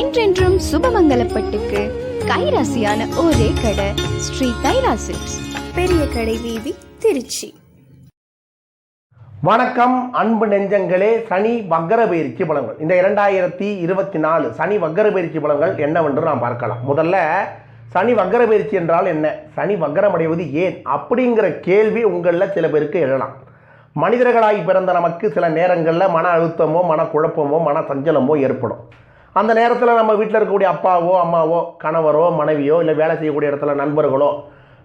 என்றென்றும் சுபமங்கலப்பட்டுக்கு கைராசியான ஒரே கடை ஸ்ரீ கைராசிக்ஸ் பெரிய கடை வீதி திருச்சி. வணக்கம் அன்பு நெஞ்சங்களே. சனி வக்கர பயிற்சி பலன்கள். இந்த இரண்டாயிரத்தி இருபத்தி நாலு சனி வக்கர பயிற்சி பலன்கள் என்னவென்று நாம் பார்க்கலாம். முதல்ல சனி வக்கர பயிற்சி என்றால் என்ன? சனி வக்கரம் அடைவது ஏன்? அப்படிங்கிற கேள்வி உங்களில் சில பேருக்கு எழலாம். மனிதர்களாய் பிறந்த நமக்கு சில நேரங்களில் மன அழுத்தமோ மனக்குழப்பமோ மன சஞ்சலமோ ஏற்படும். அந்த நேரத்தில் நம்ம வீட்டில் இருக்கக்கூடிய அப்பாவோ அம்மாவோ கணவரோ மனைவியோ இல்லை வேலை செய்யக்கூடிய இடத்துல நண்பர்களோ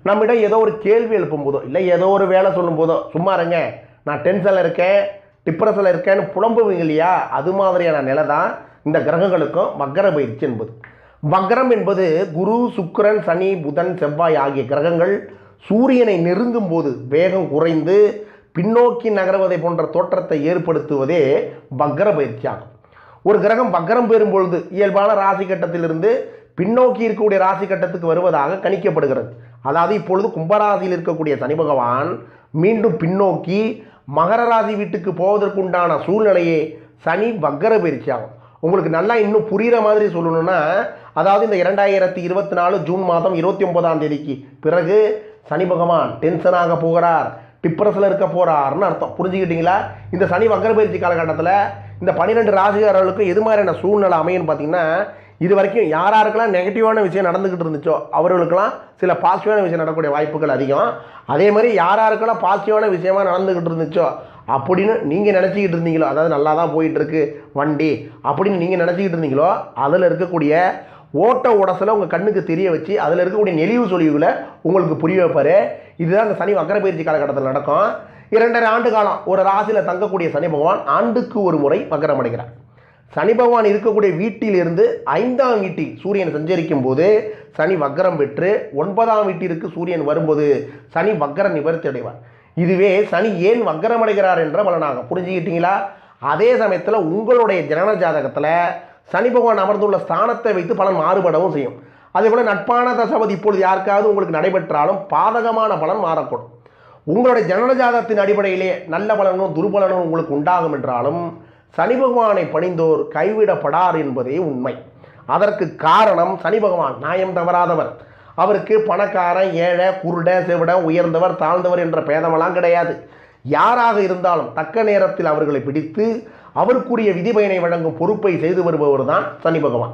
நம்மிடம் ஏதோ ஒரு கேள்வி எழுப்பும் போதோ இல்லை ஏதோ ஒரு வேலை சொல்லும் போதோ சும்மா இருங்க நான் டென்ஷனில் இருக்கேன் டிப்ரெஷனில் இருக்கேன்னு புலம்புவீங்க இல்லையா? அது மாதிரியான நிலை தான் இந்த கிரகங்களுக்கும் வக்கர பயிற்சி என்பது. வக்கரம் என்பது குரு சுக்கரன் சனி புதன் செவ்வாய் ஆகிய கிரகங்கள் சூரியனை நெருங்கும் போது வேகம் குறைந்து பின்னோக்கி நகர்வதை போன்ற தோற்றத்தை ஏற்படுத்துவதே வக்கர பயிற்சி ஆகும் ஒரு கிரகம் வக்கரம் பெறும் பொழுது இயல்பான ராசி கட்டத்திலிருந்து பின்னோக்கி இருக்கக்கூடிய ராசி கட்டத்துக்கு வருவதாக கணிக்கப்படுகிறது. அதாவது இப்பொழுது கும்பராசியில் இருக்கக்கூடிய சனி பகவான் மீண்டும் பின்னோக்கி மகர ராசி வீட்டுக்கு போவதற்குண்டான சூழ்நிலையே சனி வக்கர பயிற்சியாகும். உங்களுக்கு நல்லா இன்னும் புரிகிற மாதிரி சொல்லணும்னா அதாவது இந்த இரண்டாயிரத்தி இருபத்தி நாலு ஜூன் மாதம் இருபத்தி ஒன்பதாம் தேதிக்கு பிறகு சனி பகவான் டென்ஷனாக போகிறார் டிப்ரெஸில் இருக்க போகிறார்னு அர்த்தம். புரிஞ்சுக்கிட்டீங்களா? இந்த சனி வக்கர பயிற்சி காலகட்டத்தில் இந்த பன்னிரெண்டு ராசிகாரர்களுக்கு எது மாதிரியான சூழ்நிலை அமையும்னு பார்த்தீங்கன்னா இது வரைக்கும் யார் யாருக்கெல்லாம் நெகட்டிவான விஷயம் நடந்துக்கிட்டு இருந்துச்சோ அவர்களுக்கெல்லாம் சில பாசிட்டிவான விஷயம் நடக்கக்கூடிய வாய்ப்புகள் அதிகம். அதே மாதிரி யார் யாருக்கெல்லாம் பாசிட்டிவான விஷயமா நடந்துக்கிட்டு இருந்துச்சோ அப்படின்னு நீங்கள் நினச்சிக்கிட்டு இருந்தீங்களோ அதாவது நல்லா தான் போயிட்டுருக்கு வண்டி அப்படின்னு நீங்கள் நினச்சிக்கிட்டு இருந்தீங்களோ அதில் இருக்கக்கூடிய ஓட்ட உடசலை உங்கள் கண்ணுக்கு தெரிய வச்சு அதில் இருக்கக்கூடிய நெளிவு சொலிவுகளை உங்களுக்கு புரிய வைப்பார். இதுதான் இந்த சனி வக்கர பயிற்சி காலகட்டத்தில் நடக்கும். இரண்டரை ஆண்டு காலம் ஒரு ராசியில் தங்கக்கூடிய சனி பகவான் ஆண்டுக்கு ஒரு முறை மகரம் அடைகிறார். சனி பகவான் இருக்கக்கூடிய வீட்டிலிருந்து ஐந்தாம் வீட்டில் சூரியன் சஞ்சரிக்கும் போது சனி வக்கரம் பெற்று ஒன்பதாம் வீட்டிற்கு சூரியன் வரும்போது சனி வக்கர நிவர்த்தி அடைவார். இதுவே சனி ஏன் வக்கரம் அடைகிறார் என்ற பலனாகும். புரிஞ்சுக்கிட்டீங்களா? அதே சமயத்தில் உங்களுடைய ஜனன ஜாதகத்தில் சனி பகவான் அமர்ந்துள்ள ஸ்தானத்தை வைத்து பலன் மாறுபடவும் செய்யும். அதே போல் நட்பான தசபதி இப்பொழுது யாருக்காவது உங்களுக்கு நடைபெற்றாலும் பாதகமான பலன் மாறக்கூடும். உங்களுடைய ஜனனஜாதகத்தின் அடிப்படையிலே நல்ல பலனும் துர்பலனும் உங்களுக்கு உண்டாகும் என்றாலும் சனி பகவானை பணிந்தோர் கைவிடப்படார் என்பதே உண்மை. அதற்கு காரணம் சனி பகவான் நியாயம் தவறாதவர். அவருக்கு பணக்காரன் ஏழை குருட செவிட உயர்ந்தவர் தாழ்ந்தவர் என்ற பேதமெல்லாம் கிடையாது. யாராக இருந்தாலும் தக்க நேரத்தில் அவர்களை பிடித்து அவருக்குரிய விதிபயனை வழங்கும் பொறுப்பை செய்து வருபவர் தான் சனி பகவான்.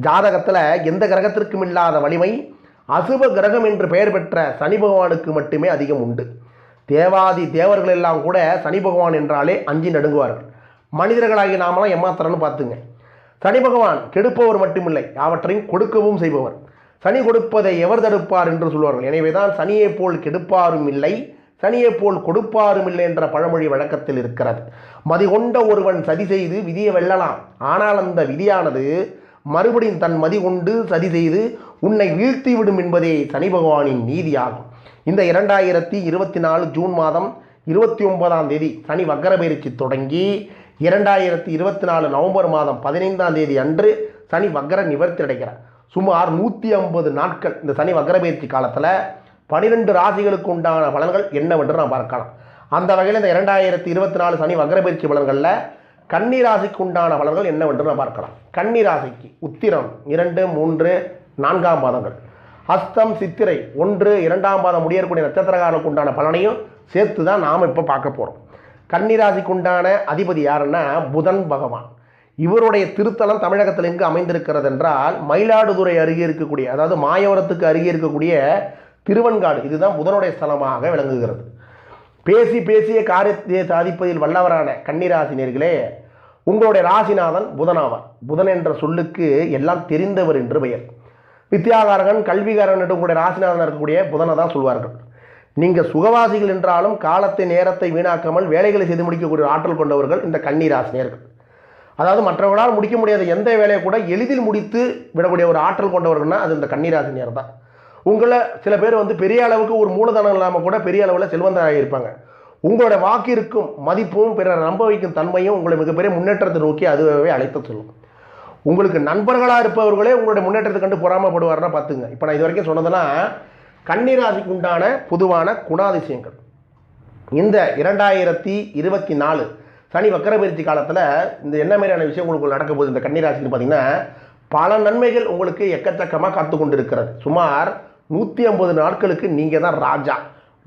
ஜாதகத்தில் எந்த கிரகத்திற்கும் இல்லாத வலிமை அசுப கிரகம் என்று பெயர் பெற்ற சனி பகவானுக்கு மட்டுமே அதிகம் உண்டு. தேவாதி தேவர்கள் எல்லாம் கூட சனி பகவான் என்றாலே அஞ்சி நடுங்குவார்கள். மனிதர்களாகி நாமெல்லாம் ஏமாத்துறன்னு பார்த்துங்க. சனி பகவான் கெடுப்பவர் மட்டுமில்லை அவற்றையும் கொடுக்கவும் செய்பவர். சனி கொடுப்பதை எவர் தடுப்பார் என்று சொல்வார்கள். எனவே தான் சனியைப் போல் கெடுப்பாரும் இல்லை சனியை போல் கொடுப்பாரும் இல்லை என்ற பழமொழி வழக்கத்தில் இருக்கிறது. மதி கொண்ட ஒருவன் சதி செய்து விதியை வெல்லலாம். ஆனால் அந்த விதியானது மறுபடியும் தன் மதி கொண்டு சதி செய்து உன்னை வீழ்த்திவிடும் என்பதே சனி பகவானின் நீதியாகும். இந்த இரண்டாயிரத்தி இருபத்தி நாலு ஜூன் மாதம் இருபத்தி ஒன்பதாம் தேதி சனி வக்கர பயிற்சி தொடங்கி இரண்டாயிரத்தி இருபத்தி நாலு நவம்பர் மாதம் பதினைந்தாம் தேதி அன்று சனி வக்கர நிவர்த்தி அடைகிறார். சுமார் நூற்றி ஐம்பது நாட்கள் இந்த சனி வக்கர பயிற்சி காலத்தில் பனிரெண்டு ராசிகளுக்கு உண்டான பலன்கள் என்னவென்று நாம் பார்க்கலாம். அந்த வகையில் இந்த இரண்டாயிரத்தி இருபத்தி நாலு சனி வக்கர பயிற்சி பலன்களில் கன்னி ராசிக்கு உண்டான பலன்கள் என்னவென்று நாம் பார்க்கலாம். கன்னி ராசிக்கு உத்திரம் இரண்டு மூன்று நான்காம் பாதங்கள். ஹஸ்தம் சித்திரை ஒன்று இரண்டாம் பாதம் முடியக்கூடிய நட்சத்திரக்காரனுக்கு உண்டான பலனையும் சேர்த்து தான் நாம் இப்போ பார்க்க போகிறோம் கன்னிராசிக்கு உண்டான அதிபதி யாருன்னா புதன் பகவான். இவருடைய திருத்தலம் தமிழகத்தில் எங்கு அமைந்திருக்கிறது என்றால் மயிலாடுதுறை அருகே இருக்கக்கூடிய அதாவது மாயவரத்துக்கு அருகே இருக்கக்கூடிய திருவன்காடு. இதுதான் புதனுடைய ஸ்தலமாக விளங்குகிறது. பேசி பேசிய காரியத்தை சாதிப்பதில் வல்லவரான கன்னிராசினியர்களே உங்களுடைய ராசிநாதன் புதனாவார். புதன் என்ற சொல்லுக்கு எல்லாம் தெரிந்தவர் என்று பெயர். வித்யாகாரகன் கல்விகாரன் என்று ராசிநாதன் இருக்கக்கூடிய புதனை தான் சொல்வார்கள். நீங்கள் சுகவாசிகள் என்றாலும் காலத்தை நேரத்தை வீணாக்காமல் வேலைகளை செய்து முடிக்கக்கூடிய ஆற்றல் கொண்டவர்கள் இந்த கன்னிராசினியர்கள். அதாவது மற்றவர்களால் முடிக்க முடியாத எந்த வேலையை கூட எளிதில் முடித்து விடக்கூடிய ஒரு ஆற்றல் கொண்டவர்கள்னா அது இந்த கன்னிராசினியர் தான். உங்களை சில பேர் வந்து பெரிய அளவுக்கு ஒரு மூலதனம் இல்லாமல் கூட பெரிய அளவில் செல்வந்தராக இருப்பாங்க. உங்களோட வாக்கிற்கும் மதிப்பும் பிறர் நம்ப வைக்கும் தன்மையும் உங்களை மிகப்பெரிய முன்னேற்றத்தை நோக்கி அதுவே அழைத்து சொல்லும். உங்களுக்கு நண்பர்களாக இருப்பவர்களே உங்களுடைய முன்னேற்றத்தை கண்டு பொறாமப்படுவார்னா பார்த்துங்க. இப்போ நான் இது வரைக்கும் சொன்னதெல்லாம் கன்னிராசிக்கு உண்டான பொதுவான குணாதிசயங்கள். இந்த இரண்டாயிரத்தி இருபத்தி நாலு சனி வக்கரபயிற்சி காலத்தில் இந்த என்ன மாதிரியான விஷயம் உங்களுக்கு நடக்க போகுது? இந்த கன்னிராசின்னு பார்த்தீங்கன்னா பல நன்மைகள் உங்களுக்கு எக்கச்சக்கமாக காத்து கொண்டிருக்கிறது. சுமார் நூற்றி ஐம்பது நாட்களுக்கு நீங்கள் தான் ராஜா.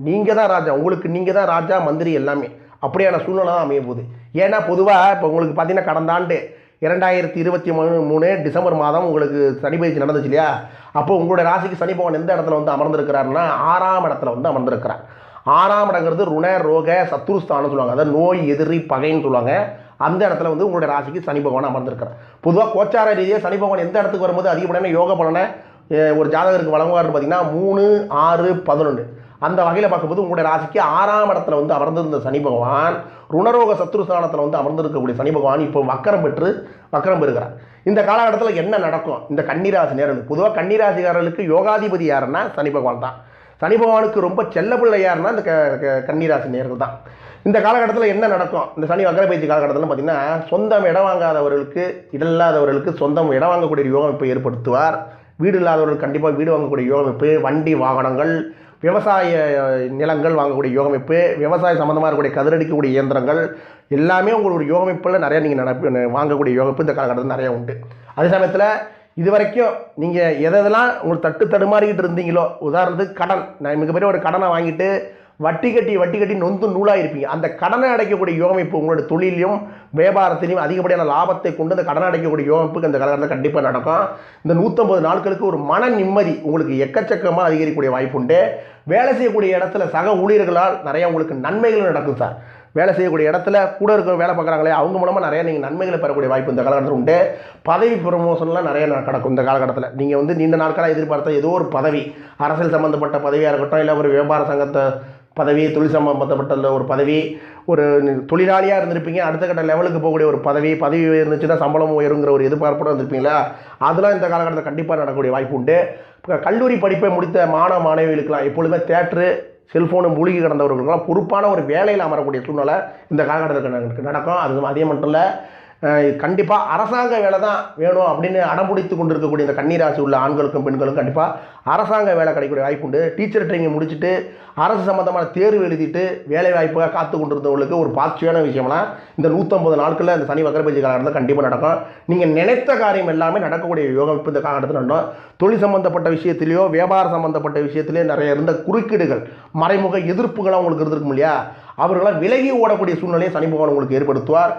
நீங்கள் தான் ராஜா. உங்களுக்கு நீங்கள் தான் ராஜா மந்திரி எல்லாமே. அப்படியான சூழ்நிலை தான் அமைய போகுது. ஏன்னா பொதுவாக இப்போ உங்களுக்கு பார்த்தீங்கன்னா கடந்த ஆண்டு இரண்டாயிரத்தி இருபத்தி மூணு மூணு டிசம்பர் மாதம் உங்களுக்கு சனி பயிற்சி நடந்துச்சு இல்லையா? அப்போ உங்களுடைய ராசிக்கு சனி பகவான் எந்த இடத்துல வந்து அமர்ந்திருக்கிறாருன்னா ஆறாம் இடத்துல வந்து அமர்ந்திருக்கிறார். ஆறாம் இடங்கிறது ருண ரோக சத்துருஸ்தானம் சொல்லுவாங்க. அதாவது நோய் எதிரி பகைன்னு சொல்லுவாங்க. அந்த இடத்துல வந்து உங்களுடைய ராசிக்கு சனி பகவான் அமர்ந்திருக்கிறார். பொதுவாக கோச்சார ரீதியாக சனி பகவான் எந்த இடத்துக்கு வரும்போது அதிகப்படியான யோக பலனை ஒரு ஜாதகருக்கு வழங்குவார்னு பார்த்தீங்கன்னா மூணு ஆறு பதினொன்று. அந்த வகையில் பார்க்கும்போது உங்களுடைய ராசிக்கு ஆறாம் இடத்துல வந்து அமர்ந்திருந்த சனி பகவான் ருணரோக சத்ருஸ்தானத்தில் வந்து அமர்ந்திருக்கக்கூடிய சனி பகவான் இப்போ வக்கரம் பெற்று வக்கரம் பெறுகிறார். இந்த காலகட்டத்தில் என்ன நடக்கும்? இந்த கன்னிராசி நேரலுக்கு பொதுவாக கன்னிராசிக்காரர்களுக்கு யோகாதிபதி யாருன்னா சனி பகவான் தான். சனி பகவானுக்கு ரொம்ப செல்லப்பிள்ளை யாருன்னா இந்த க க- கன்னிராசி நேர்கள் தான். இந்த காலகட்டத்தில் என்ன நடக்கும்? இந்த சனி வக்கரப்பயிற்சி காலகட்டத்தில் பார்த்தீங்கன்னா சொந்தம் இடம் வாங்காதவர்களுக்கு இல்லாதவர்களுக்கு சொந்தம் இடம் வாங்கக்கூடிய யோகம் இப்போ ஏற்படுத்துவார். வீடு இல்லாதவர்கள் கண்டிப்பாக வீடு வாங்கக்கூடிய யோகம் இப்போ வண்டி வாகனங்கள் விவசாய நிலங்கள் வாங்கக்கூடிய யோகமைப்பு விவசாய சம்மந்தமாக இருக்கக்கூடிய கதிரடிக்கக்கூடிய இயந்திரங்கள் எல்லாமே உங்களுடைய யோகமைப்பில் நிறையா நீங்கள் நடப்பு வாங்கக்கூடிய யோகப்பு இந்த காலகட்டத்தில் நிறையா உண்டு. அதே சமயத்தில் இது வரைக்கும் நீங்கள் எதெல்லாம் உங்களுக்கு தட்டு தடுமாறிக்கிட்டு இருந்தீங்களோ உதாரணத்துக்கு கடன் நான் மிகப்பெரிய ஒரு கடனை வாங்கிட்டு வட்டி கட்டி வட்டி கட்டி நொந்து நூலாக இருப்பீங்க அந்த கடனை அடைக்கக்கூடிய யோகமைப்பு உங்களோட தொழிலையும் வியாபாரத்திலையும் அதிகப்படியான லாபத்தை கொண்டு அந்த கடனை அடைக்கக்கூடிய யோகமைப்புக்கு இந்த காலகட்டத்தில் கண்டிப்பாக நடக்கும். இந்த நூற்றம்பது நாட்களுக்கு ஒரு மன நிம்மதி உங்களுக்கு எக்கச்சக்கமாக அதிகரிக்கக்கூடிய வாய்ப்பு உண்டு. வேலை செய்யக்கூடிய இடத்துல சக ஊழியர்களால் நிறைய உங்களுக்கு நன்மைகள் நடக்கும் சார். வேலை செய்யக்கூடிய இடத்துல கூட இருக்க வேலை பார்க்குறாங்களே அவங்க மூலமாக நிறைய நீங்கள் நன்மைகளை பெறக்கூடிய வாய்ப்பு இந்த காலகட்டத்தில் உண்டு. பதவி ப்ரமோஷன்லாம் நிறைய நடக்கும் இந்த காலகட்டத்தில். நீங்கள் வந்து நீண்ட நாட்களாக எதிர்பார்த்த ஏதோ ஒரு பதவி அரசியல் சம்மந்தப்பட்ட பதவியாக இருக்கட்டும் இல்லை ஒரு வியாபார சங்கத்தை பதவி தொழில் சம்பந்தப்பட்ட ஒரு பதவி ஒரு தொழிலாளியாக இருந்திருப்பீங்க. அடுத்த கட்ட லெவலுக்கு போகக்கூடிய ஒரு பதவி பதவி இருந்துச்சுன்னா சம்பளம் உயருங்கிற ஒரு எதிர்பார்ப்போடு இருந்திருப்பீங்களா? அதெல்லாம் இந்த காலகட்டத்தில் கண்டிப்பாக நடக்கக்கூடிய வாய்ப்பு உண்டு. இப்போ கல்லூரி படிப்பை முடித்த மாணவ மாணவிகளுக்கெல்லாம் எப்பொழுதுமே தேட்ரு செல்ஃபோனு மூழ்கி கிடந்தவர்களுக்கெல்லாம் பொறுப்பான ஒரு வேலையில் அமரக்கூடிய சூழ்நிலை இந்த காலகட்டத்தில் நடக்கும். அது அதே மட்டும் இல்லை கண்டிப்பாக அரசாங்க வேலை தான் வேணும் அப்படின்னு அடம்பிடித்து கொண்டிருக்கக்கூடிய இந்த கன்னிராசி உள்ள ஆண்களுக்கும் பெண்களுக்கும் கண்டிப்பாக அரசாங்க வேலை கிடைக்கக்கூடிய வாய்ப்பு உண்டு. டீச்சர் ட்ரைனிங் முடிச்சுட்டு அரசு சம்மந்தமான தேர்வு எழுதிட்டு வேலை வாய்ப்புக்காக காத்து கொண்டிருந்தவங்களுக்கு ஒரு பாசிட்டிவான விஷயம்லாம் இந்த நூற்றம்பது நாட்களில் இந்த சனி வக்கரபேஜி காலகட்டத்தில் கண்டிப்பாக நடக்கும். நீங்கள் நினைத்த காரியம் எல்லாமே நடக்கக்கூடிய யோகம் இப்போ இந்த காலகட்டத்தில் நடக்கும் தொழில் சம்மந்தப்பட்ட விஷயத்திலேயோ வியாபார சம்மந்தப்பட்ட விஷயத்திலேயோ நிறைய இருந்த குறுக்கீடுகள் மறைமுக எதிர்ப்புகளாக உங்களுக்கு இருந்திருக்கும் இல்லையா? அவர்களால் விலகி ஓடக்கூடிய சூழ்நிலையை சனி பகவான் உங்களுக்கு ஏற்படுத்துவார்.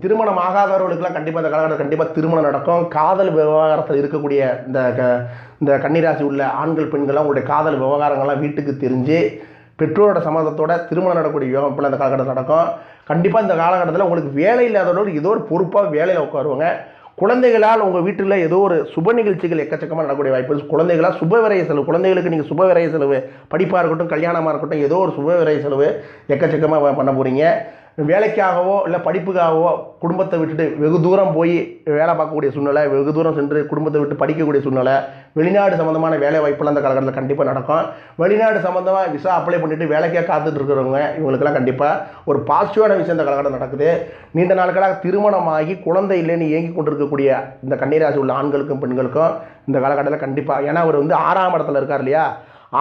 திருமணம் ஆகாதவர்களுக்கெல்லாம் கண்டிப்பாக இந்த காலகட்டத்தில் கண்டிப்பாக திருமணம் நடக்கும். காதல் விவகாரத்தில் இருக்கக்கூடிய இந்த க- இந்த கன்னிராசி உள்ள ஆண்கள் பெண்கள்லாம் உங்களுடைய காதல் விவகாரங்கள்லாம் வீட்டுக்கு தெரிஞ்சு பெற்றோரோட சம்மதத்தோட திருமணம் நடக்கக்கூடிய யோகம் இந்த காலகட்டத்தில் நடக்கும். கண்டிப்பாக இந்த காலகட்டத்தில் உங்களுக்கு வேலை இல்லாதவர்கள் ஏதோ ஒரு பொறுப்பாக வேலையில் உட்காருவாங்க. குழந்தைகளால் உங்கள் வீட்டில் ஏதோ ஒரு சுப நிகழ்ச்சிகள் எக்கச்சக்கமாக நடக்கக்கூடிய வாய்ப்பு இருக்கு. குழந்தைகளால் சுப விரைய செலவு குழந்தைகளுக்கு நீங்கள் சுப விரைய செலவு படிப்பாக இருக்கட்டும் கல்யாணமாக இருக்கட்டும் ஏதோ ஒரு சுப விரைய செலவு எக்கச்சக்கமாக பண்ண போகிறீங்க வேலைக்காகவோ இல்லை படிப்புக்காகவோ குடும்பத்தை விட்டுட்டு வெகு தூரம் போய் வேலை பார்க்கக்கூடிய சூழ்நிலை வெகு தூரம் சென்று குடும்பத்தை விட்டு படிக்கக்கூடிய சூழ்நிலை வெளிநாடு சம்மந்தமான வேலை வாய்ப்புலாம் அந்த காலகட்டத்தில் கண்டிப்பாக நடக்கும். வெளிநாடு சம்மந்தமாக விசா அப்ளை பண்ணிவிட்டு வேலைக்கே காத்துட்டு இருக்கிறவங்க இவங்களுக்கெல்லாம் கண்டிப்பாக ஒரு பாசிட்டிவான விஷயம் இந்த காலகட்டம் நடக்குது. நீண்ட நாட்களாக திருமணமாகி குழந்தை இல்லைன்னு இயங்கி கொண்டிருக்கக்கூடிய இந்த கன்னிராசி உள்ள ஆண்களுக்கும் பெண்களுக்கும் இந்த காலகட்டத்தில் கண்டிப்பாக ஏன்னா அவர் வந்து ஆறாம் இடத்துல இருக்கார் இல்லையா?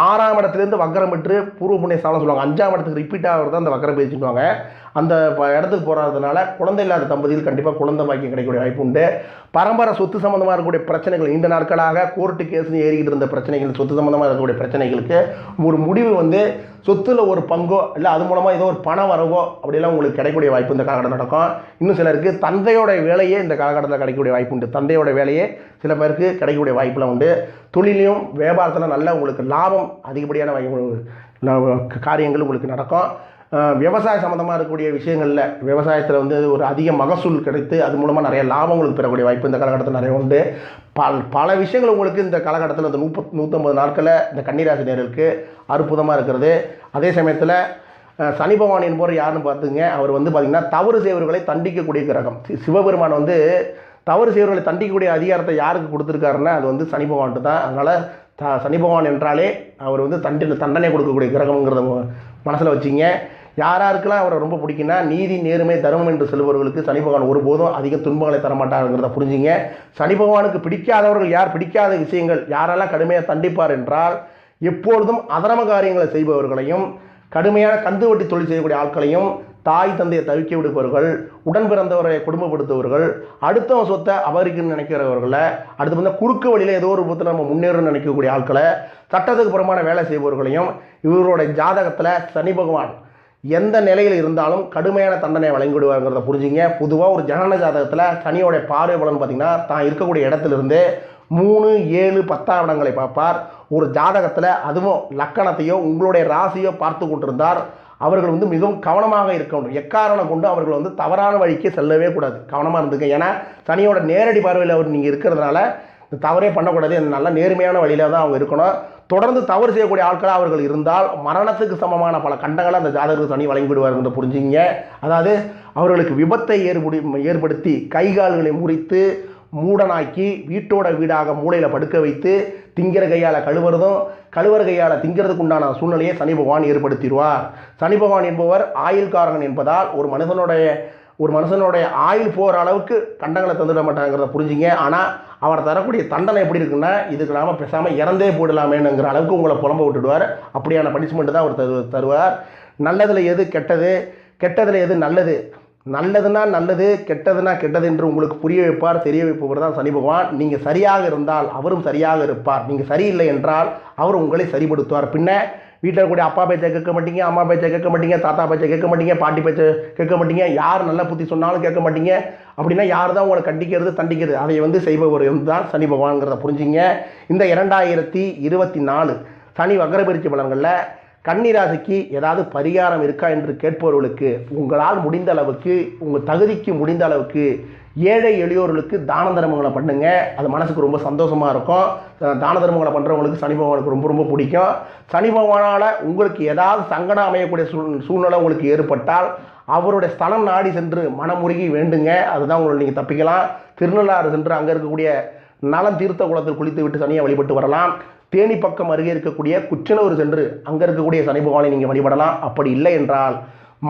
ஆறாம் இடத்துலேருந்து வக்கரம் பெற்று பூர்வ புண்ணிய சாலம் சொல்லுவாங்க. அஞ்சாம் இடத்துக்கு ரிப்பீட் ஆகிறது தான் அந்த வக்கரம் பேசிக்குவாங்க அந்த ப- இடத்துக்கு போகிறதுனால குழந்தை இல்லாத தம்பதியில் கண்டிப்பாக குழந்தை பாக்கியம் கிடைக்கக்கூடிய வாய்ப்பு உண்டு. பரம்பரை சொத்து சம்மந்தமாக இருக்கக்கூடிய பிரச்சனைகள் இந்த நாட்களாக கோர்ட்டு கேஸ்னு ஏறிக்கிட்டு இருந்த பிரச்சனைகள் சொத்து சம்மந்தமாக இருக்கக்கூடிய பிரச்சனைகளுக்கு ஒரு முடிவு வந்து சொத்துல ஒரு பங்கோ இல்லை அது மூலமாக ஏதோ ஒரு பணம் வரவோ அப்படிலாம் உங்களுக்கு கிடைக்கக்கூடிய வாய்ப்பு இந்த காலகட்டம் நடக்கும். இன்னும் சிலருக்கு தந்தையோட வேலையே இந்த காலகட்டத்தில் கிடைக்கக்கூடிய வாய்ப்பு உண்டு. தந்தையோட வேலையே சில பேருக்கு கிடைக்கக்கூடிய வாய்ப்புலாம் உண்டு. தொழிலையும் வியாபாரத்தில் நல்ல உங்களுக்கு லாபம் அதிகப்படியான வாய்ப்பு- காரியங்கள் உங்களுக்கு நடக்கும். விவசாய சம்மந்தமாக இருக்கக்கூடிய விஷயங்களில் விவசாயத்தில் வந்து ஒரு அதிக மகசூல் கிடைத்து அது மூலமாக நிறைய லாபம் உங்களுக்கு பெறக்கூடிய வாய்ப்பு இந்த காலகட்டத்தில் நிறைய உண்டு. பல் பல விஷயங்கள் உங்களுக்கு இந்த காலகட்டத்தில் இந்த நூப்பத் நூற்றம்பது நாட்களில் இந்த கன்னிராசி நேர்களுக்கு அற்புதமாக இருக்கிறது. அதே சமயத்தில் சனி பகவான் என்பவர் யாருன்னு பார்த்துங்க அவர் வந்து பார்த்திங்கன்னா தவறு செய்வர்களை தண்டிக்கக்கூடிய கிரகம். சிவபெருமான் வந்து தவறு செய்வர்களை தண்டிக்கக்கூடிய அதிகாரத்தை யாருக்கு கொடுத்துருக்காருன்னா அது வந்து சனி பகவான்ட்டு தான். அதனால் த சனி பகவான் என்றாலே அவர் வந்து தண்டி தண்டனை கொடுக்கக்கூடிய கிரகம்ங்கிறத மனசில் வச்சிங்க. யார் யாருக்கெல்லாம் அவரை ரொம்ப பிடிக்குன்னா நீதி நேர்மை தர்மம் என்று செல்பவர்களுக்கு சனி பகவான் ஒருபோதும் அதிக துன்பங்களை தரமாட்டாருங்கிறத புரிஞ்சுங்க. சனி பகவானுக்கு பிடிக்காதவர்கள் யார்? பிடிக்காத விஷயங்கள் யாரெல்லாம் கடுமையாக தண்டிப்பார் என்றால் எப்பொழுதும் அதரம காரியங்களை செய்பவர்களையும் கடுமையான கந்து வட்டி தொழில் செய்யக்கூடிய ஆட்களையும் தாய் தந்தையை தவிக்க விடுப்பவர்கள் உடன் பிறந்தவரை குடும்பப்படுத்துபவர்கள் அடுத்தவன் சொத்தை அபகரிக்கணும்னு நினைக்கிறவர்களை அடுத்து வந்து குறுக்கு வழியில் ஏதோ ஒரு விதத்தில் நம்ம முன்னேறணும்னு நினைக்கக்கூடிய ஆட்களை சட்டத்துக்கு புறமான வேலை செய்பவர்களையும் இவரோட ஜாதகத்தில் சனி பகவான் எந்த நிலையில் இருந்தாலும் கடுமையான தண்டனை வழங்கிவிடுவாங்கிறத புரிஞ்சுங்க. பொதுவாக ஒரு ஜனன ஜாதகத்தில் சனியோடைய பார்வை பலன் பார்த்திங்கன்னா தான் இருக்கக்கூடிய இடத்துலேருந்து மூணு ஏழு பத்தாம் இடங்களை பார்ப்பார். ஒரு ஜாதகத்தில் அதுவும் லக்கணத்தையோ உங்களுடைய ராசியோ பார்த்து கொண்டிருந்தார். அவர்கள் வந்து மிகவும் கவனமாக இருக்க வேண்டும். எக்காரணம் கொண்டு அவர்கள் வந்து தவறான வழிக்கு செல்லவே கூடாது. கவனமாக இருந்துக்க. ஏன்னா சனியோட நேரடி பார்வையில் அவர் நீங்கள் இருக்கிறதுனால இந்த தவறே பண்ணக்கூடாது. நல்ல நேர்மையான வழியில் தான் அவங்க இருக்கணும். தொடர்ந்து தவறு செய்யக்கூடிய ஆட்களாக அவர்கள் இருந்தால் மரணத்துக்கு சமமான பல கண்டங்களை அந்த ஜாதகருக்கு சனி வழங்கிவிடுவார் புரிஞ்சுங்க அதாவது அவர்களுக்கு விபத்தை ஏற்படி ஏற்படுத்தி கை கால்களை முறித்து மூடனாக்கி வீட்டோட வீடாக மூளையில் படுக்க வைத்து திங்கிற கையால் கழுவுறதும் கழுவுற கையால் திங்கிறதுக்கு உண்டான சூழ்நிலையை சனி பகவான் ஏற்படுத்திடுவார். சனி பகவான் என்பவர் ஆயுள்காரகன் என்பதால் ஒரு மனிதனுடைய ஒரு மனுஷனுடைய ஆயுள் போகிற அளவுக்கு கண்டங்களை தந்துட மாட்டாங்கிறத புரிஞ்சுங்க. ஆனால் அவர் தரக்கூடிய தண்டனை எப்படி இருக்குன்னா இதுக்கு நாம பேசாமல் இறந்தே போயிடலாமேனுங்கிற அளவுக்கு உங்களை புலம்ப விட்டுடுவார். அப்படியான பனிஷ்மெண்ட்டு தான் அவர் தரு தருவார். நல்லதில் எது கெட்டது? கெட்டதில் எது நல்லது? நல்லதுன்னா நல்லது கெட்டதுன்னா கெட்டது என்று உங்களுக்கு புரிய வைப்பார் தெரிய வைப்பவர் தான் சனி பகவான். நீங்கள் சரியாக இருந்தால் அவரும் சரியாக இருப்பார். நீங்கள் சரியில்லை என்றால் அவர் உங்களை சரிப்படுத்துவார். பின்ன வீட்டில் இருக்கக்கூடிய அப்பா பேச்சை கேட்க மாட்டீங்க அம்மா பேச்சை கேட்க மாட்டீங்க தாத்தா பேச்சை கேட்க மாட்டீங்க பாட்டி பேச்சை கேட்க மாட்டீங்க யார் நல்ல புத்தி சொன்னாலும் கேட்க மாட்டீங்க. அப்படின்னா யார் தான் உங்களை கண்டிக்கிறது தண்டிக்கிறது? அதை வந்து செய்பவர் தான் சனி பகவான்கிறத புரிஞ்சுங்க. இந்த இரண்டாயிரத்தி இருபத்தி நாலு சனி வக்கரபெருச்சி பலன்களில் கன்னிராசிக்கு ஏதாவது பரிகாரம் இருக்கா என்று கேட்பவர்களுக்கு உங்களால் முடிந்த அளவுக்கு உங்கள் தகுதிக்கு முடிந்த அளவுக்கு ஏழை எளியோர்களுக்கு தான தர்மங்களை பண்ணுங்க. அது மனசுக்கு ரொம்ப சந்தோஷமாக இருக்கும். தான தர்மங்களை பண்ணுறவங்களுக்கு சனி பகவானுக்கு ரொம்ப ரொம்ப பிடிக்கும். சனி பகவானால் உங்களுக்கு ஏதாவது சங்கடம் அமையக்கூடிய சூழ் சூழ்நிலை உங்களுக்கு ஏற்பட்டால் அவருடைய ஸ்தலம் நாடி சென்று மனமுருகி வேண்டுங்க. அதுதான் உங்களை நீங்கள் தப்பிக்கலாம். திருநள்ளாறு சென்று அங்கே இருக்கக்கூடிய நலம் தீர்த்த குளத்தில் குளித்து விட்டு சனியை வழிபட்டு வரலாம். தேனி பக்கம் அருகே இருக்கக்கூடிய குச்சனூர் சென்று அங்கே இருக்கக்கூடிய சனி பகவானை நீங்கள் வழிபடலாம். அப்படி இல்லை என்றால்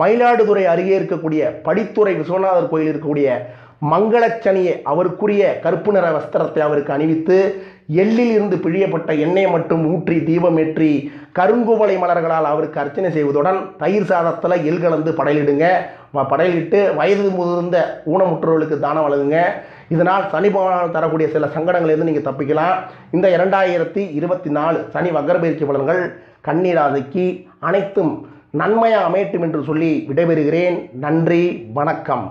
மயிலாடுதுறை அருகே இருக்கக்கூடிய படித்துறை விஸ்வநாதர் கோயில் இருக்கக்கூடிய மங்களச்சனியை அவருக்குரிய கருப்பு நிற வஸ்திரத்தை அவருக்கு அணிவித்து எள்ளில் இருந்து பிழியப்பட்ட எண்ணெயை மட்டும் ஊற்றி தீபமேற்றி கருங்குவளை மலர்களால் அவருக்கு அர்ச்சனை செய்வதுடன் தயிர் சாதத்தில் எள் கலந்து படையலிடுங்க. படையலிட்டு வயது முதிர்ந்த ஊனமுற்றவர்களுக்கு தானம் வழங்குங்க. இதனால் சனி பகவான் தரக்கூடிய சில சங்கடங்களிலிருந்து நீங்கள் தப்பிக்கலாம். இந்த இரண்டாயிரத்தி இருபத்தி நாலு சனி வக்கரபயிற்சி பலன்கள் கண்ணீராதைக்கு அனைத்தும் நன்மையாக அமையட்டும் என்று சொல்லி விடைபெறுகிறேன். நன்றி வணக்கம்.